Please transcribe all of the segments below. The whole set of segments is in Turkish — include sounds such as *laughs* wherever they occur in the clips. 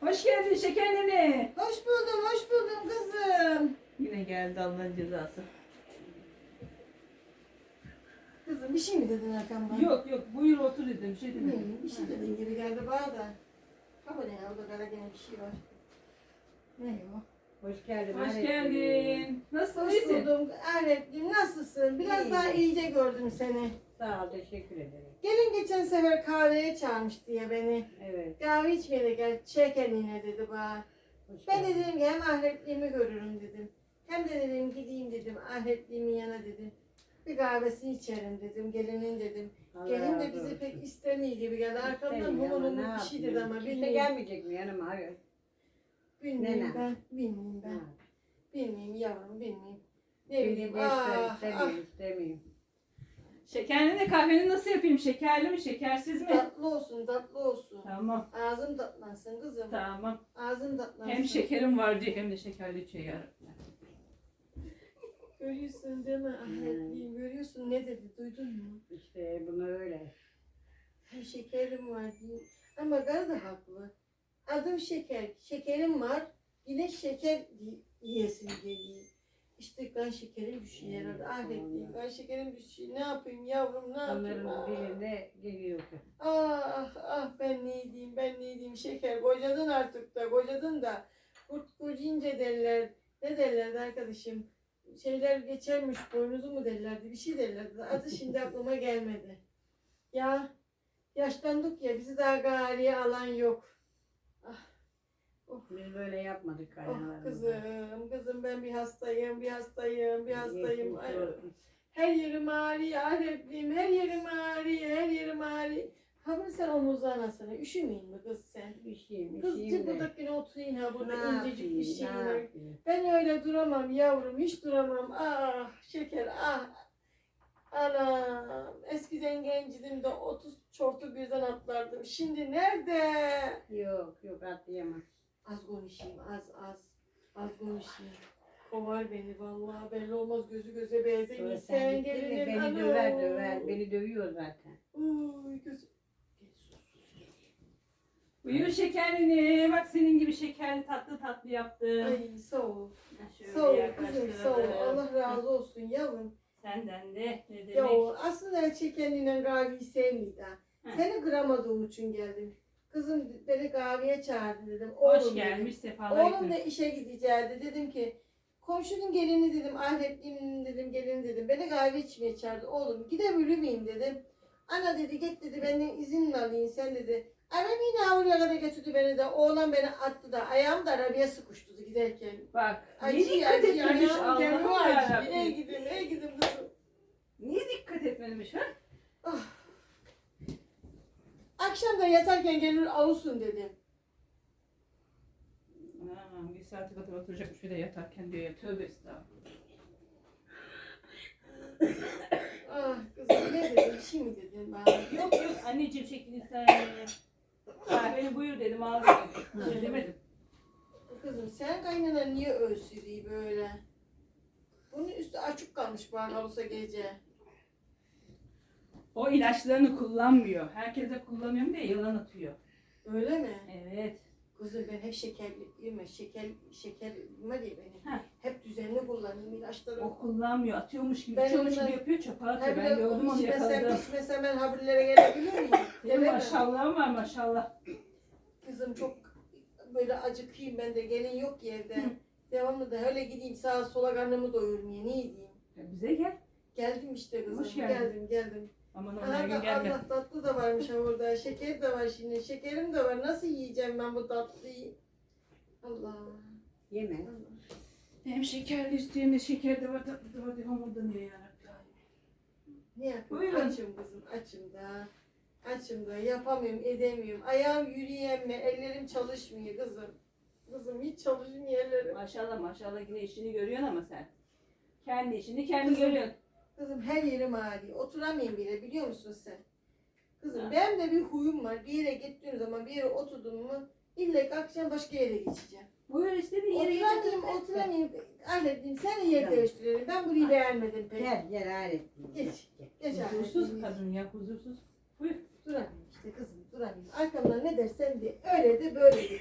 Hoş geldin şeker nene. Hoş buldum, hoş buldum kızım. Yine geldi Allah'ın cezası. Kızım bir şey mi dedin arkamdan? Yok yok buyur otur dedim. Bir şey Ne dedim. bileyim, bir şey dedin gibi geldi bana da. Ya, orada kara gene bir şey var. Ne o? Hoş geldin. Hoş geldin. Nasılsın? Hoş iyisin? buldum. Ahmetciğim nasılsın? Biraz İyiyim. daha iyice gördüm seni. Sağ ol, teşekkür ederim. Gelin geçen sefer kahveye çağırmış diye beni. Evet. Kahve içmeye de gel, çeken yine dedi bana. Hoş Ben geldin. dedim ki hem ahretliğimi görürüm dedim. Hem de dedim gideyim dedim ahretliğimin yana dedim. Bir kahvesini içerim dedim. Gelinin dedim. Allah Gelin de razı bizi olsun. pek istemiyor gibi geldi. Arkamdan ne humur bir şey dedi ama Kimse bilmiyorum. gelmeyecek mi yanıma? Hayır. Bilmiyorum Nene. ben. Bilmiyorum ben. Ha. Bilmiyorum yavrum bilmiyorum. Ne bileyim. Ah, ah. istemiyorum, istemiyorum. Şeker nene kahveni nasıl yapayım? Şekerli mi şekersiz mi? Tatlı olsun tatlı olsun. Tamam. Ağzım tatlansın kızım. Tamam. Ağzım tatlansın. Hem şekerim var diye hem de şekerli içiyor yarabbim. Görüyorsun değil mi ahretliğim? Görüyorsun ne dedi duydun mu? İşte buna öyle. Her şekerim var diye. Ama karı da haklı. Adım şeker. Şekerim var. Yine şeker y- yiyesin geliyor. İşte kan şekerim düşüyor. Hmm, Ahretliyim. Allah. Kan şekerim düşüyor. Ne yapayım yavrum ne yapayım? Onların Ah, dilinde geliyor. ah, ah ben ne diyeyim ben ne diyeyim şeker. Kocadın artık da kocadın da. Kurt kocayınca derler. Ne derlerdi arkadaşım? Şeyler geçermiş boynuzu mu derlerdi bir şey derlerdi. Adı şimdi *laughs* aklıma gelmedi. Ya yaşlandık ya bizi daha gariye alan yok. Biz böyle yapmadık Oh kızım, kızım ben bir hastayım, bir hastayım, bir hastayım. Ay. Her yerim ağrıyor, ahretliyim, her yerim ağrıyor, her yerim ağrıyor. Ha bunu sen omuzlarına sana, üşümeyin mi kız sen? Üşüyeyim, Kız üşüyeyim de. cıbıdakine oturayım ha Ne burada incecik bir şey. ne var. yapayım? Ben öyle duramam yavrum, hiç duramam. Ah şeker, ah. Anam, eskiden gencidim de 30 çortu birden atlardım. Şimdi nerede? Yok, yok atlayamam. Az konuşayım, az az. Az konuşayım. Kovar beni vallahi belli olmaz gözü göze Sonra benzeyin. sen Sen gittin mi gelinin beni anam. döver döver. Beni dövüyor zaten. Uy gözü. Buyur şeker nene. Bak senin gibi şekerli tatlı tatlı yaptım. Ay sağ ol. Şöyle Sağ ol kızım sağ ol. Allah razı olsun yavrum. Senden de ne demek? Ya aslında çekenliğine kahveyi sevmiydi ha. Hı. Seni kıramadığım için geldim. Kızım beni kahveye çağırdı dedim. Hoş Oğlum gelmiş Dedim. sefalar Oğlum da getirdin. işe gideceğiydi. Dedim ki komşunun gelini dedim, ahretliğimin dedim, gelini dedim. Beni kahve içmeye çağırdı. Oğlum gidebilir miyim dedim. Ana dedi git dedi benden izin alayım sen dedi. Arabayı kadar götürdü beni de. Oğlan beni attı da ayağım da arabaya sıkıştırdı giderken. Bak. Acı Niye dikkat acı etmemiş ayağım Allah'ım acı. Ey yarabbim. gidim ey gidim kızım. Niye dikkat etmemiş ha? Akşam da yatarken gelir avusun dedim. Anam bir saate kadar oturacakmış bir de yatarken diyor ya. Tövbe estağfurullah. Ah kızım ne dedim bir şey mi dedin bana? Yok yok anneciğim şeklini sen. Kahveni buyur dedim al dedim. Bir şey demedim. Kızım sen kaynana niye ölsüzüyor böyle? Bunun üstü açık kalmış bana olsa gece. O ilaçlarını kullanmıyor. Herkese kullanıyorum diye yalan atıyor. Öyle mi? Evet. Kızım ben hep şekerli yeme şeker şeker var ya benim. Heh. Hep düzenli kullanayım ilaçları. O kullanmıyor. Atıyormuş gibi, Ben ondan- gibi yapıyor. Çöpe atıyor. Ben gördüm onu yakaladım. içmesem ben haberlere gelebilir miyim? *laughs* Senin Gelemem. var maşallah. Kızım çok böyle acıkayım ben de gelin yok ki evde. Hı. Devamlı da öyle gideyim sağa sola karnımı doyurmaya ne diyeyim. Ya bize gel. Geldim işte kızım. Hoş geldin. Geldim geldim. Aman gün da gelme. Allah tatlı da varmış ha burada. Şeker de var şimdi. Şekerim de var. Nasıl yiyeceğim ben bu tatlıyı? Allah. Yeme. Allah. Hem şekerli isteyen de şeker de var tatlı da var. Devamında niye yarabbim? Ne yapayım? Buyurun. Açım kızım. Açım da. Açım da. Yapamıyorum, edemiyorum. Ayağım yürüyemiyor. Ellerim çalışmıyor kızım. Kızım hiç çalışmıyor ellerim. Maşallah maşallah yine işini görüyorsun ama sen. Kendi işini kendi Kızım. görüyorsun. Kızım her yerim ağrıyor. Oturamayayım bile biliyor musun sen? Kızım Ha. benim de bir huyum var. Bir yere gittiğim zaman bir yere oturdum mu illa akşam başka yere geçeceğim. Buyur istediğin yere Oturamayayım, getir. oturamayayım. Hallettim. Sen de yer Tamam. değiştirelim. Ben burayı beğenmedim pek. Gel gel alet. Geç. Geç Huzursuz Ahmet'im. kadın ya huzursuz. Buyur. Duramayayım işte kızım duramayayım. Arkamdan ne dersen de öyle de böyle de.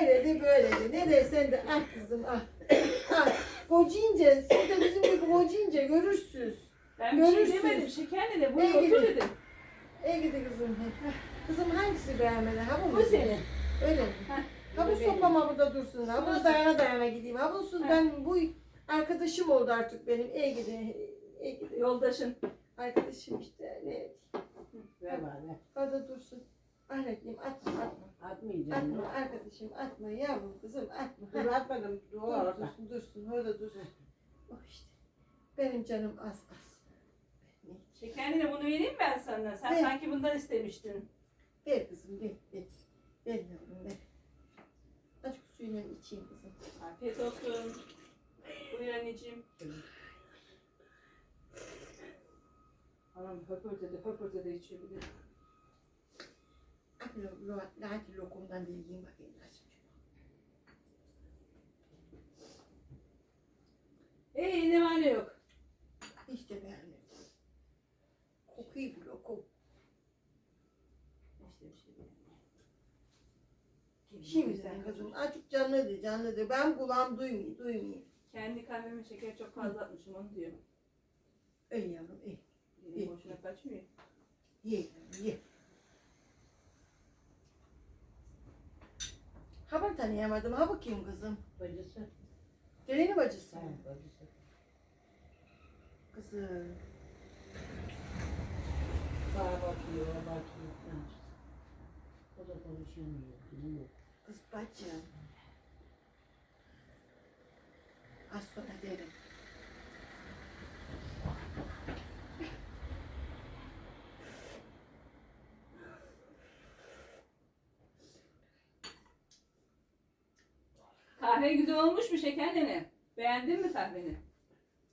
Öyle de böyle de. Ne dersen de ah kızım ah. *coughs* ah. Kocince, siz de bizim gibi kocince görürsünüz. Ben bir şey Görürsünüz. demedim. Şeker ne? Buyur Ne otur dedim. Ey gidi kızım. Kızım hangisi beğenmedi? Ha bu mu? Bu senin. Öyle mi? Heh, Ha bu bu benim. sopama burada dursun. Ha Olsun. dayana dayana gideyim. Ha bunsuz Heh. ben bu arkadaşım oldu artık benim. Ey gidi. Ey gidi. Yoldaşın. Arkadaşım işte. Ne? Ver bana. Orada dursun. Ahmetliğim atma atma. Atmayacağım. Atma arkadaşım atma yavrum kızım atma. Dur atmadım. Dur Dur, orada. dursun dursun orada dursun. Oh işte. Benim canım az az. Şekerine bunu vereyim mi ben sana? Sen Ver. sanki bundan istemiştin. Ver kızım ver ver. Ver yavrum ver. Azıcık suyla içeyim kızım. Afiyet olsun. Buyur anneciğim. Anam höpürtede höpürtede içiyor bir de. Lo, hadi lokumdan bir yiyeyim bakayım azıcık. Ee ne var ne yok. Hiç de beğenmedim. Kokuyor bu lokum. İşte bir şey değil. Şimdi sen kızım azıcık canlıdır canlıdır. Ben kulağım duymuyor duymuyor. Kendi kahveme şeker çok fazla atmışım onu diyor. Öyle yavrum iyi. Benim İyi. boşuna kaçmıyor. Ye ye. Tanıyamadım. Ha bakayım kızım. Bacısı. Geleni bacısı. Sen bacısı. Kızım. Sağa bakıyor, bakıyor. O da konuşamıyor. Kız bacım. Az sonra derim. Kahve güzel olmuş mu şeker nene? Beğendin mi kahveni?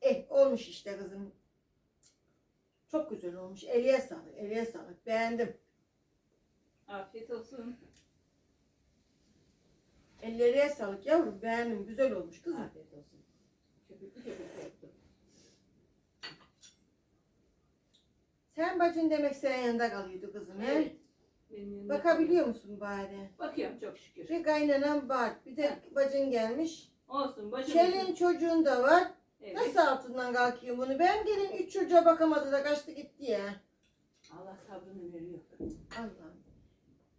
Eh olmuş işte kızım. Çok güzel olmuş. Eliye sağlık, eliye sağlık. Beğendim. Afiyet olsun. Elleriye sağlık yavrum. Beğendim. Güzel olmuş kızım. Afiyet olsun. Köpüklü köpüklü yaptım. Sen bacın demek senin yanında kalıyordu kızım. He? Benim yanımda Bakabiliyor musun bari? Bakıyorum çok şükür. Bir kaynanan var. Bir de bacın gelmiş. Olsun bacım. Kelin çocuğun da var. Evet. Nasıl altından kalkıyor bunu? Ben gelin üç çocuğa bakamadı da kaçtı gitti ya. Allah sabrını veriyor. Allah'ım.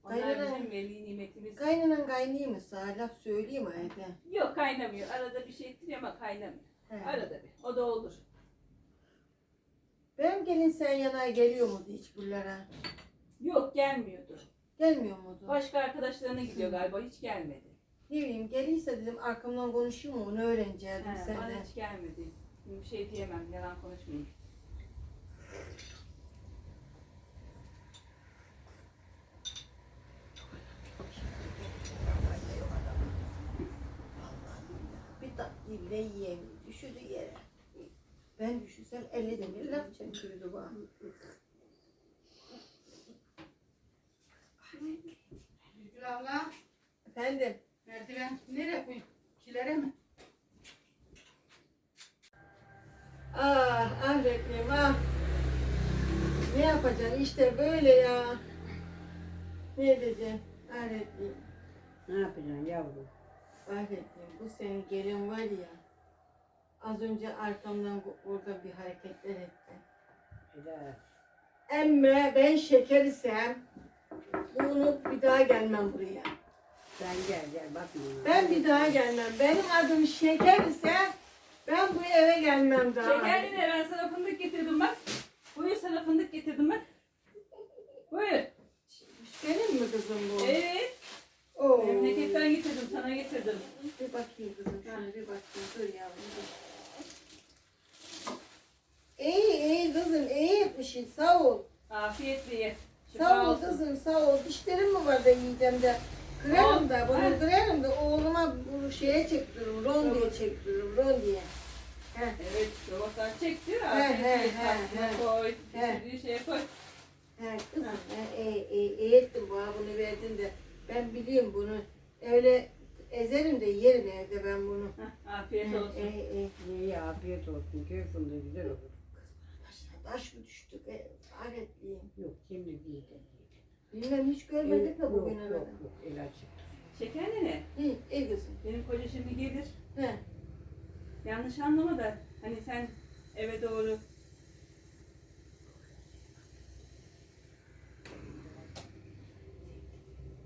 Onlar Kaynana- bizim veli nimetimiz. Kaynanan kaynıyor mu? Sana laf söyleyeyim mi evde? Yok kaynamıyor. Arada bir şey ettiriyor ama kaynamıyor. He. Arada bir. O da olur. Benim gelin sen yana geliyor muydu hiç buralara? Yok gelmiyordu. Gelmiyor muydu? Başka arkadaşlarına gidiyor galiba. Hiç gelmedi. Ne bileyim geliyse dedim arkamdan konuşuyor mu onu öğreneceğim He, bana senden. hiç gelmedi. Bir şey diyemem. Yalan konuşmayayım. Bir tatlıyı bile yiyemiyor. Düşürdü yere. Ben düşürsem elle de bir laf çekiyordu bana. Gül abla, Efendim merdiven nereye koyayım? Kilere mi? ah Ahretliğim ah. Ne yapacaksın işte böyle ya. Ne edeceksin Ahretliğim. Ne yapacaksın yavrum? Ahretliğim bu senin gelin var ya. Az önce arkamdan orada bir hareketler etti. Eder. Emme ben şeker isem bunu bir daha gelmem buraya. Sen gel gel bakma. Ben bir daha gelmem. Benim adım şeker ise ben bu eve gelmem daha. Şekerli de ben sana fındık getirdim bak. Buyur sana fındık getirdim bak. Buyur. Benim mi kızım bu? Evet. Oo. Memleketten getirdim sana getirdim. Bir bakayım kızım şuna bir bakayım. Dur yavrum dur. İyi iyi kızım iyi etmişsin sağ ol. Afiyetle ye. Sağ ol olsun. kızım sağ ol. Dişlerim mi var da yiyeceğim de. Kırarım da Ha. bunu kırarım da oğluma bunu şeye çektiririm. Ron diye çektiririm ron diye. Heh. Evet, robotlar çek diyor. He, he, he, he. koy. He. İstediğin şeye koy. He kızım he, iyi, iyi, iyi ettin bana bunu verdin de. Ben biliyorum bunu. Öyle ezerim de yerim evde ben bunu. Heh, Afiyet He, olsun. iyi, iyi. İyi afiyet olsun. Köy fındığı güzel olur. Taş mı düştük? E, Aretliyim. Yok şimdi değil de. Bilmem hiç görmedik de yok, bugüne yok, yok, yok. İlaç. Şeker nene. Hı, iyi kızım. Benim koca şimdi gelir. He. Yanlış anlama da hani sen eve doğru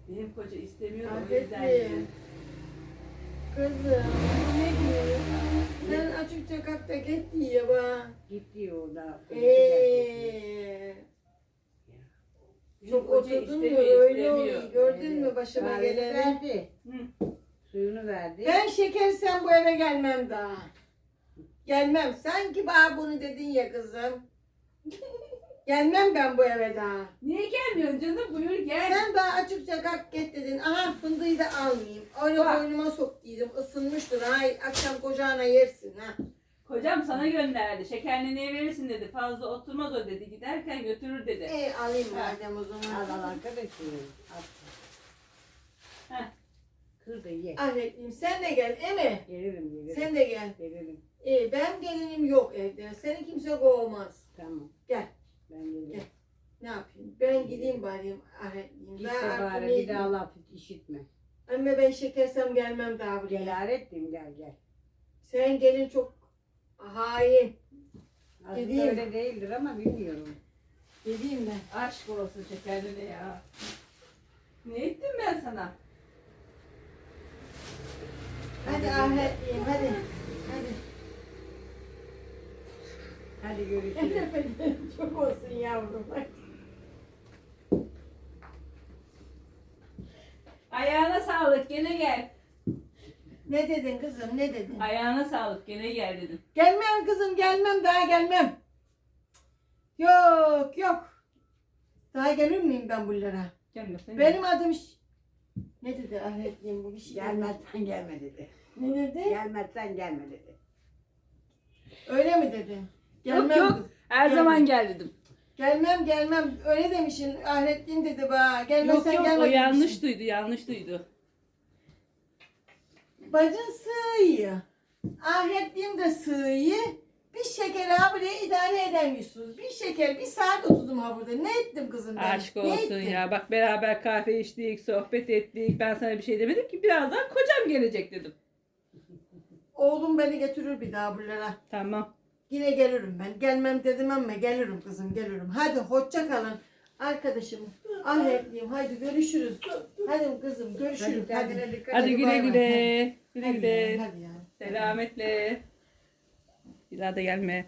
benim koca istemiyor da o yüzden. Kızım ne diyor? Sen açıkça kalk da git diye bak. Gitti orada. Eee. Çok oturdun mu öyle oluyor. Gördün mü başıma Kahveni geleni? verdi. Hı. Suyunu verdi. Ben şekersem bu eve gelmem daha. Gelmem. Sanki bana bunu dedin ya kızım. *laughs* gelmem ben bu eve daha. Niye gelmiyorsun canım? Buyur gel. Sen bana açıkça kalk git dedin. Aha fındığı da almayayım. Öyle Bak. boynuma soktuydum. Isınmıştır. Ay akşam kocana yersin ha. Kocam sana gönderdi. Şeker neneye verirsin dedi. Fazla oturmaz o dedi. Giderken götürür dedi. E alayım madem o zaman. Al al arkadaşım. Al. Heh. Kır da ye. Ahmetciğim sen de gel. Emi. Gelirim gelirim. Sen de gel. Gelirim. E, ben gelinim yok evde. Seni kimse kovmaz. Tamam. Gel. Ben gelirim. Gel. Ne yapayım? Ben gideyim bari Ahmetciğim. Git de bari bir diyeyim? daha laf işitme. Ama ben şekersem gelmem daha buraya. Gel Arettin gel gel. Sen gelin çok hain. Aslında Gideyim. öyle değildir ama bilmiyorum. Geleyim ben. Aşk olsun şeker nene ya. Ne ettim ben sana? Hadi Ahmetciğim hadi. Hadi. Hadi görüşürüz. *laughs* çok olsun yavrum. Ayağına sağlık gene gel. Ne dedin kızım ne dedin? Ayağına sağlık gene gel dedim. Gelmem kızım gelmem daha gelmem. Yok yok. Daha gelir miyim ben buralara? Gelmesin. Benim adım Ş- ne dedi Ahmetciğim bu bir şey. Gelmezsen gelme dedi. Ne dedi? Gelmezsen gelme dedi. Öyle mi dedi? Gelmem. Yok yok. Her Gelme. zaman gel dedim. Gelmem gelmem. Öyle demişsin. Ahmetciğim dedi bana. Gelmezsen Yok yok gelme o demişsin. yanlış duydu yanlış duydu. Bacın sığıyı. Ahmetliğim de sığıyı. Bir şeker ha buraya idare edemiyorsunuz. Bir şeker bir saat oturdum ha burada. Ne ettim kızım ben? Aşk Ne olsun ettim? ya. Bak beraber kahve içtik, sohbet ettik. Ben sana bir şey demedim ki. Birazdan kocam gelecek dedim. Oğlum beni götürür bir daha buralara. Tamam. Yine gelirim ben. Gelmem dedim ama gelirim kızım gelirim. Hadi hoşça kalın. Arkadaşım. Ahmetliğim hadi görüşürüz. Hadi kızım görüşürüz. Hadi Hadi. güle bay bay. güle. Güle Hadi güle. ya, hadi ya. Selametle. Bir daha da gelme.